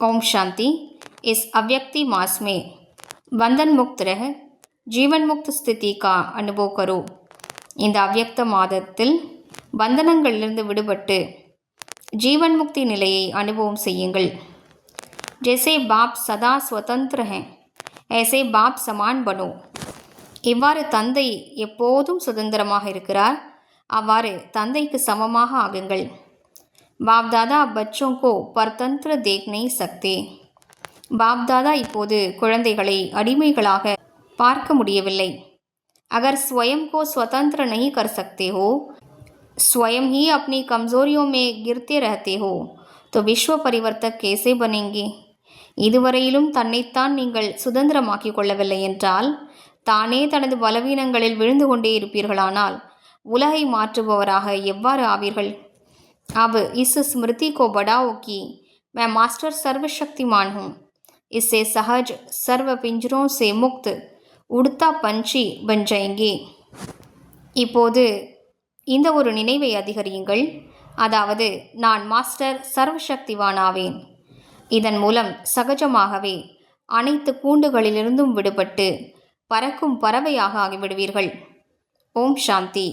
ओम शांति इस अव्यक्ति मास में बंधन मुक्त रह ஜீவன் முக்த ஸ்திதி கா அனுபவ கரோ இந்த அவ்யக்த மாதத்தில் பந்தனங்களிலிருந்து விடுபட்டு ஜீவன் முக்தி நிலையை அனுபவம் செய்யுங்கள் ஜெசே பாப் சதா ஸ்வதந்திர ஹே ஏசே பாப் சமான் பனோ இவ்வாறு தந்தை எப்போதும் சுதந்திரமாக இருக்கிறார் அவ்வாறு தந்தைக்கு சமமாக ஆகுங்கள் பாப் தாதா பச்சோं को परतंत्र देख नहीं सकते பாப் தாதா இப்போது குழந்தைகளை அடிமைகளாக பார்க்க முடியவில்லை அகர் स्वयं को स्वतंत्र नहीं कर सकते हो स्वयं ही अपनी कमजोरियों में गिरते रहते हो तो विश्व परिवर्तक कैसे बनेंगे இதுவரையிலும் தன்னைத்தான் நீங்கள் சுதந்திரமாக்கிக் கொள்ளவில்லை என்றால் தானே தனது பலவீனங்களில் விழுந்து கொண்டே இருப்பீர்களானால் உலகை மாற்றுபவராக எவ்வாறு ஆவீர்கள் अब इस स्मृति को बढ़ाओ कि मैं मास्टर सर्वशक्तिमान हूँ इससे सहज सर्व पिंजरों से मुक्त उड़ता पंछी बन जाएंगे இப்போது இந்த ஒரு நினைவை அதிகரியுங்கள் அதாவது நான் மாஸ்டர் சர்வசக்திவான் ஆவேன் இதன் மூலம் சகஜமாகவே அனைத்து கூண்டுகளிலிருந்தும் விடுபட்டு பறக்கும் பறவையாக ஆகிவிடுவீர்கள் ஓம் சாந்தி